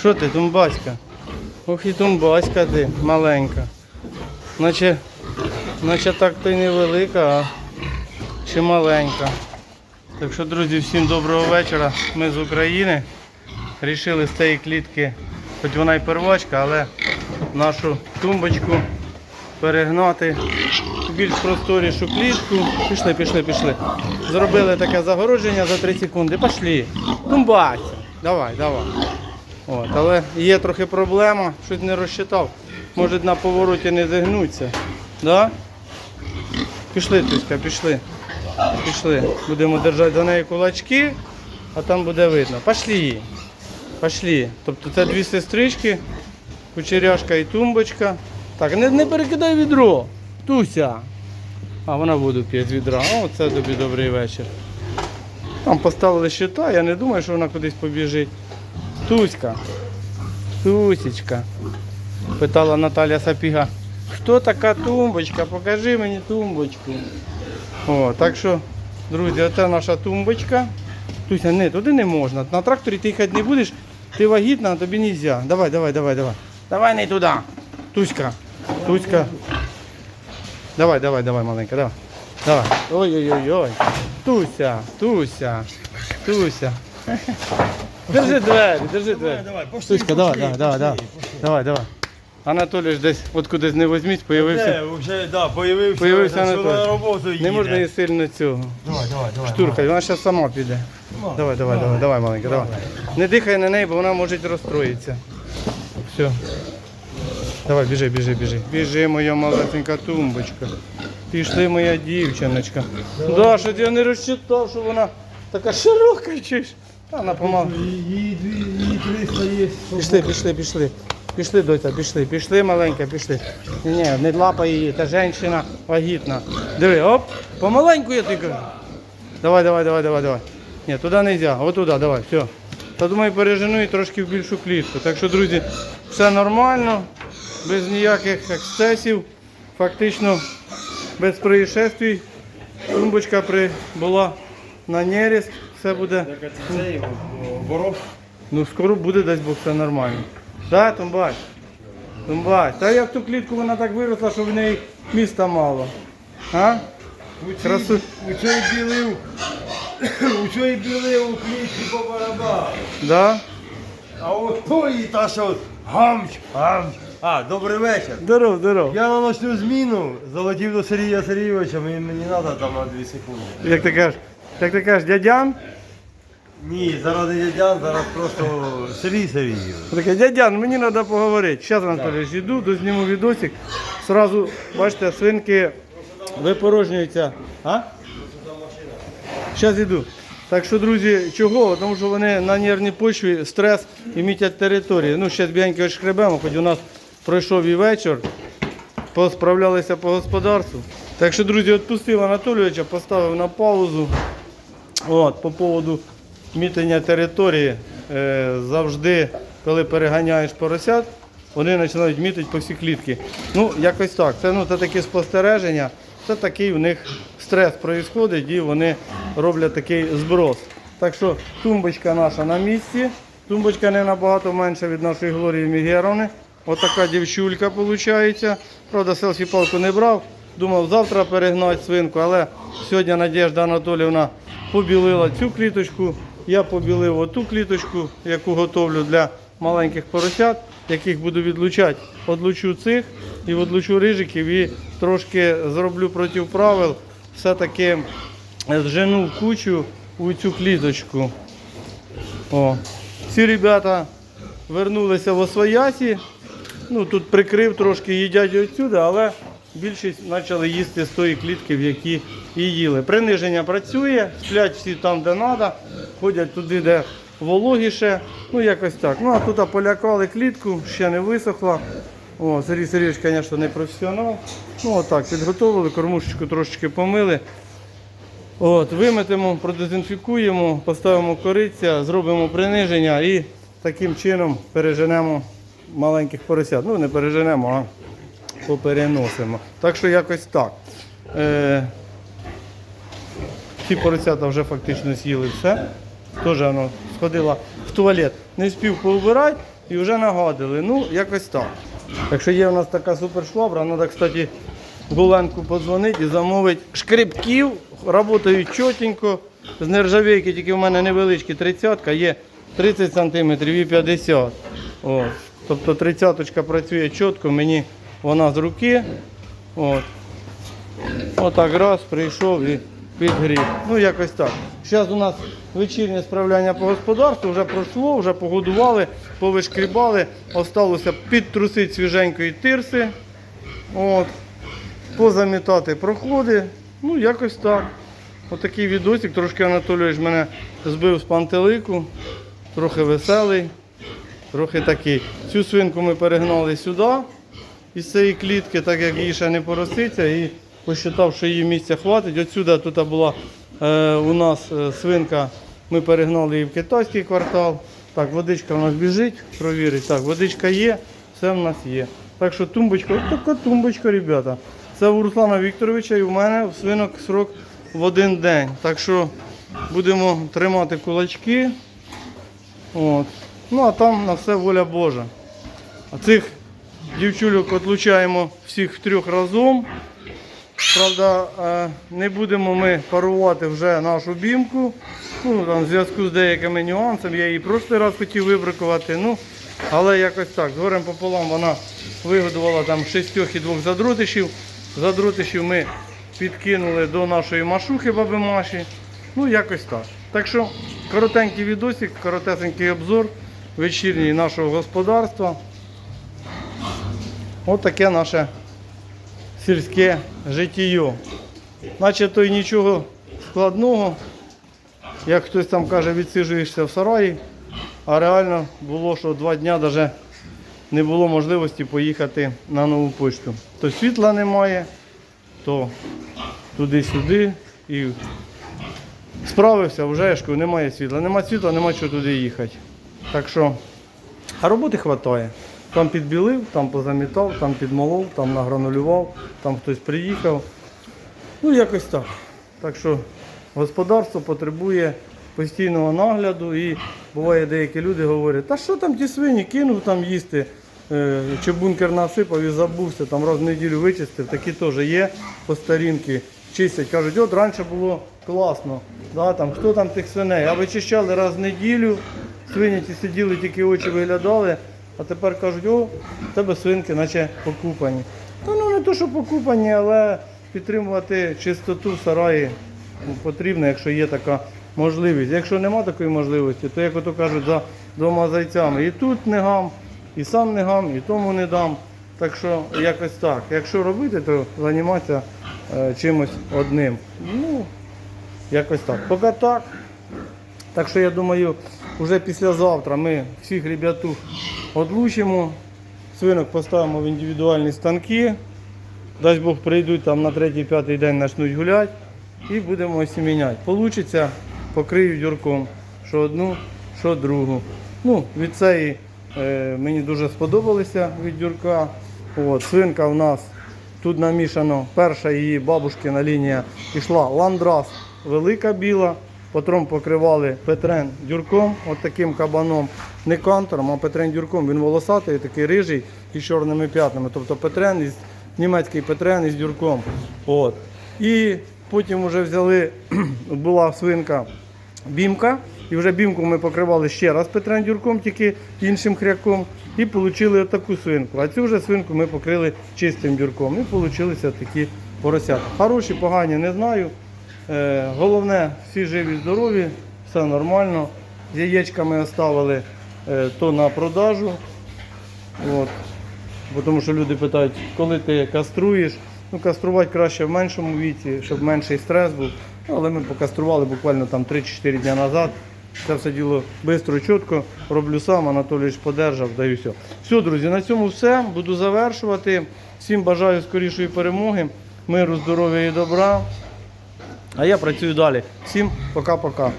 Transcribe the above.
Що ти, тумбаська? Ох і тумбаська ти, маленька. Наче, наче так то й невелика, а чи маленька. Так що, друзі, всім доброго вечора. Ми з України. Рішили з цієї клітки, хоч вона і первачка, але нашу тумбочку перегнати в більш просторішу клітку. Пішли, пішли, пішли. Зробили таке загородження за 3 секунди. Пішли. Тумбася. Давай, давай. От, але є трохи проблема, щось не розчитав. Може на повороті не зігнуться. Да? Пішли, Туська, пішли. Пішли. Будемо держати за неї кулачки, а там буде видно. Пішли. Пішли. Тобто це дві сестрички, кучеряшка і тумбочка. Так, не, не перекидай відро. Туся. А вона воду п'є з відра. О, це тобі добрий вечір. Там поставили щита, я не думаю, що вона кудись побіжить. Туська. Тусечка. Питала Наталя Сапіга, хто така тумбочка? Покажи мені тумбочку. О, так що, друзі, оце наша тумбочка. Туся, не, туди не можна. На тракторі ти їхати не будеш, ти вагітна, а тобі не можна. Давай, давай, давай, давай. Давай не туди. Туська. Туська. Давай, давай, давай, маленька, давай. Давай. Ой-ой-ой-ой. Туся, Туся, Туся. Держи двері, держи двері. Давай, пошли. Давай, давай, давай, давай. Давай, давай. Анатолій ж десь от кудись не возьміть, появився. Де, вже, да, появився, Появився Анатолій. на роботу їде. Не можна і сильно цього. Давай, давай, давай. Штуркай, вона зараз сама піде. давай. Давай, давай, давай, давай, маленька, давай. Не дихай на неї, бо вона може розстроїтися. Все. Давай, біжи, біжи, біжи. Біжи, моя малесенька тумбочка. Пішли, моя дівчиночка. Да, що я не розчитав, що вона така широка чи ж. Та Вона помалу. Її дві, її 300 є. Пішли, пішли, пішли. Пішли, доця, пішли, пішли, маленька, пішли. Ні, ні, не лапай її, та жінка вагітна. Диви, оп, помаленьку я кажу. Давай, давай, давай, давай, давай. Ні, туди не можна, отуда, давай, все. Та думаю, пережену і трошки в більшу клітку. Так що, друзі, все нормально, без ніяких ексцесів, фактично без происшествий. Тумбочка прибула на нерест, все буде. Так, це його боров. Ну скоро буде дасть Бог все нормально. Да, Тумбай? Тумбай. Та як ту клітку вона так виросла, що в неї міста мало. А? Красу. У цій білив, у цій білив у клітці по барабану. Да? А от тої та що гамч, гамч. А, добрий вечір. Здоров, здоров. Я на ночну зміну залетів до Сергія Сергійовича, мені, мені треба там на 2 секунди. Як ти кажеш? Як ти кажеш, дядян? Ні, зараз не дядян, зараз просто Сергій Сергійович. Таке, дядян, мені треба поговорити. Зараз, Анатолій, йду, дозніму відосик. Сразу, бачите, свинки випорожнюються. А? Зараз йду. Так що, друзі, чого? Тому що вони на нервній почві стрес і мітять території. Ну, ще бігенько шкребемо, хоч у нас пройшов і вечір, посправлялися по господарству. Так що, друзі, відпустив Анатолійовича, поставив на паузу. От, по поводу мітення території, е, завжди, коли переганяєш поросят, вони починають мітити по всій клітки. Ну, якось так. Це, ну, це такі спостереження, це такий у них стрес відбувається і вони роблять такий зброс. Так що тумбочка наша на місці. Тумбочка не набагато менша від нашої Глорії Мігеровни. Отака дівчулька виходить. Правда, селфі палку не брав. Думав завтра перегнати свинку, але сьогодні Надежда Анатоліївна побілила цю кліточку. Я побілив оту кліточку, яку готовлю для маленьких поросят, яких буду відлучати. Одлучу цих і відлучу рижиків і трошки зроблю проти правил. Все-таки зжену кучу у цю кліточку. О. Ці ребята вернулися в Освоясі. Ну, тут прикрив трошки їдять відсюди, але більшість почали їсти з тої клітки, в якій і їли. Приниження працює, сплять всі там, де треба, ходять туди, де вологіше. Ну, якось так. Ну, а тут полякали клітку, ще не висохла. О, Сергій Сергійович, звісно, не професіонал. Ну, отак, підготовили, кормушечку трошечки помили. От, виметемо, продезінфікуємо, поставимо кориця, зробимо приниження і таким чином переженемо маленьких поросят. Ну, не переженемо, а попереносимо. Так що якось так. Е, ці поросята вже фактично з'їли все. Теж воно сходила в туалет, не спів поубирати. і вже нагадили. Ну, якось так. Якщо є у нас така супершвабра, треба, кстати, Гуленку подзвонити і замовити шкребків, працюють чотенько. З нержавейки тільки в мене невеличкі 30-ка, є 30 см і 50 От. Тобто 30 працює чітко, мені вона з руки. От. Отак раз прийшов і підгрів. Ну якось так. Зараз у нас вечірнє справляння по господарству, вже пройшло, вже погодували, повишкрібали, осталося підтрусити свіженької тирси. От. Позамітати проходи. Ну, якось так. Отакий відосик. Трошки Анатолійович мене збив з пантелику. Трохи веселий, трохи такий. Цю свинку ми перегнали сюди із цієї клітки, так як її ще не пороситься, і посчитав, що її місця хватить. Отсюди тут була е, у нас е, свинка, ми перегнали її в китайський квартал. Так, водичка у нас біжить, провірить. Так, водичка є, все в нас є. Так що тумбочка, от така тумбочка, ребята. Це у Руслана Вікторовича і у мене в свинок срок в один день. Так що будемо тримати кулачки. От. Ну а там на все воля Божа. А цих дівчульок отлучаємо всіх трьох разом. Правда, е, не будемо ми парувати вже нашу бімку. Ну, там, в зв'язку з деякими нюансами. Я її прошлий раз хотів вибракувати. Ну, але якось так. З горем пополам вона вигодувала там шістьох і двох задротишів. Задротишів ми підкинули до нашої машухи баби Маші. Ну, якось так. Так що коротенький відосик, коротесенький обзор вечірній нашого господарства. Ось таке наше сільське життя. Наче то й нічого складного, як хтось там каже, відсиджуєшся в сараї, а реально було, що два дні навіть не було можливості поїхати на нову почту. То світла немає, то туди-сюди і справився, вже ж немає світла. Нема світла, нема чого туди їхати. Так що, а роботи вистачає. Там підбілив, там позамітав, там підмолов, там награнулював, там хтось приїхав. Ну, якось так. Так що господарство потребує постійного нагляду і буває деякі люди говорять, та що там ті свині, кинув там їсти, е, чи бункер насипав і забувся, там раз в неділю вичистив, такі теж є по старінки. Чистять, кажуть, от раніше було класно. Да, там, хто там тих свиней? А вичищали раз в неділю, свині ті сиділи, тільки очі виглядали, а тепер кажуть, о, в тебе свинки наче покупані. Та ну не то, що покупані, але підтримувати чистоту в сараї потрібно, якщо є така можливість. Якщо нема такої можливості, то як ото кажуть, за двома зайцями. І тут не гам, і сам не гам, і тому не дам. Так що якось так. Якщо робити, то займатися е, чимось одним. Ну, якось так. Поки так. Так що я думаю, вже післязавтра ми всіх ребятух одлучимо, свинок поставимо в індивідуальні станки. Дасть Бог прийдуть там на третій-п'ятий день почнуть гуляти і будемо осіміняти. Получиться, покрию дюрком, що одну, що другу. Ну, від цієї е, мені дуже сподобалися від дюрка. От, свинка у нас тут намішано. Перша її бабушкина лінія пішла ландрас велика біла. Потім покривали Петрен дюрком, от кабаном, не кантором, а Петрен дюрком. Він волосатий, такий рижий і чорними п'ятнами. Тобто Петрен із німецький Петрен із дюрком. От. І потім вже взяли, була свинка бімка, і вже бімку ми покривали ще раз Петрен дюрком, тільки іншим хряком, і отримали таку свинку. А цю вже свинку ми покрили чистим дюрком. І вийшли такі поросята. Хороші, погані, не знаю. Е, Головне, всі живі, здорові, все нормально. З яєчками оставили е, то на продажу. От. Бо Тому що люди питають, коли ти каструєш. Ну, каструвати краще в меншому віці, щоб менший стрес був. Але ми покастрували буквально там 3-4 дні назад. Це все діло швидко, чітко. Роблю сам, Анатолійович подержав, даю все. Все, друзі, на цьому все. Буду завершувати. Всім бажаю скорішої перемоги, миру, здоров'я і добра. А я працюю далі. Всім пока-пока.